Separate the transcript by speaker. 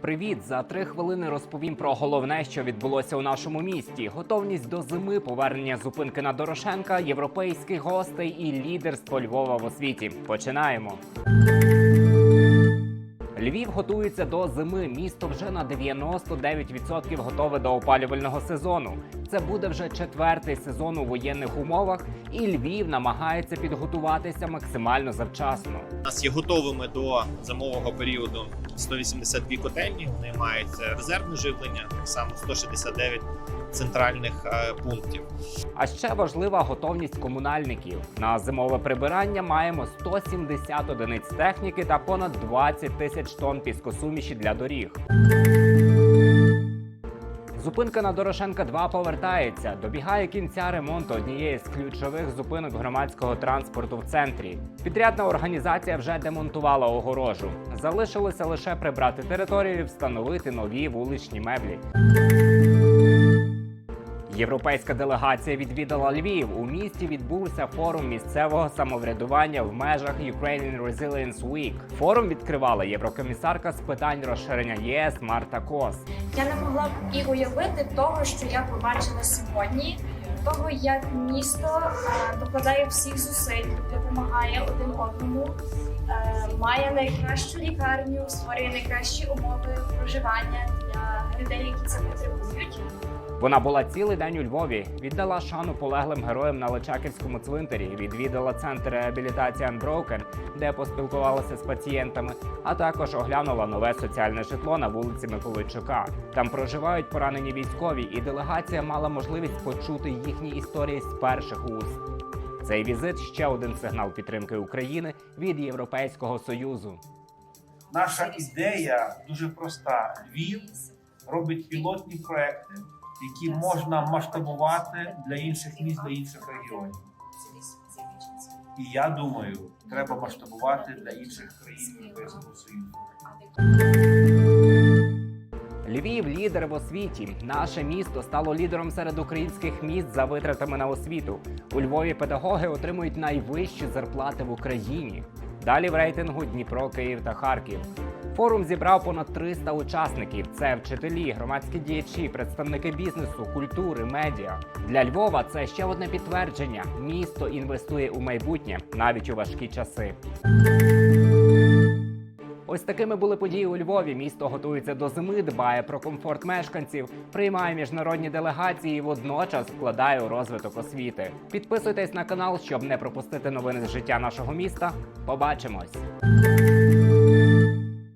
Speaker 1: Привіт! За три хвилини розповім про головне, що відбулося у нашому місті: готовність до зими, повернення зупинки на Дорошенка, європейських гостей і лідерство Львова в освіті. Починаємо. Львів готується до зими. Місто вже на 99% готове до опалювального сезону. Це буде вже четвертий сезон у воєнних умовах, і Львів намагається підготуватися максимально завчасно.
Speaker 2: У нас є готовими до зимового періоду 182 котельні. Вони мають е, резервне живлення, так само 169 центральних е, пунктів.
Speaker 1: А ще важлива готовність комунальників. На зимове прибирання маємо 170 одиниць техніки та понад 20 тисяч тонн піскосуміші для доріг. Зупинка на Дорошенка 2 повертається. Добігає кінця ремонту однієї з ключових зупинок громадського транспорту в центрі. Підрядна організація вже демонтувала огорожу. Залишилося лише прибрати територію і встановити нові вуличні меблі. Європейська делегація відвідала Львів. У місті відбувся форум місцевого самоврядування в межах Ukrainian Resilience Week. Форум відкривала єврокомісарка з питань розширення єС Марта Кос.
Speaker 3: Я не могла б і уявити того, що я побачила сьогодні, того, як місто е, докладає всіх зусиль, допомагає один одному, має найкращу лікарню, створює найкращі умови проживання для людей, які це потребують.
Speaker 1: Вона була цілий день у Львові, віддала шану полеглим героям на Личаківському цвинтарі, відвідала центр реабілітації Unbroken, де поспілкувалася з пацієнтами, а також оглянула нове соціальне житло на вулиці Миколайчука. Там проживають поранені військові, і делегація мала можливість почути їхні історії з перших уст. Цей візит ще один сигнал підтримки України від Європейського союзу.
Speaker 4: Наша ідея дуже проста. Львів робить пілотні проекти, які можна масштабувати для інших міст, для інших регіонів. І я думаю, треба масштабувати для інших країн Європейського Союзу.
Speaker 1: Лідер в освіті. Наше місто стало лідером серед українських міст за витратами на освіту. У Львові педагоги отримують найвищі зарплати в Україні. Далі в рейтингу Дніпро, Київ та Харків. Форум зібрав понад 300 учасників. Це вчителі, громадські діячі, представники бізнесу, культури, медіа. Для Львова це ще одне підтвердження: місто інвестує у майбутнє навіть у важкі часи. Ось такими були події у Львові. Місто готується до зими, дбає про комфорт мешканців, приймає міжнародні делегації і водночас вкладає у розвиток освіти. Підписуйтесь на канал, щоб не пропустити новини з життя нашого міста. Побачимось!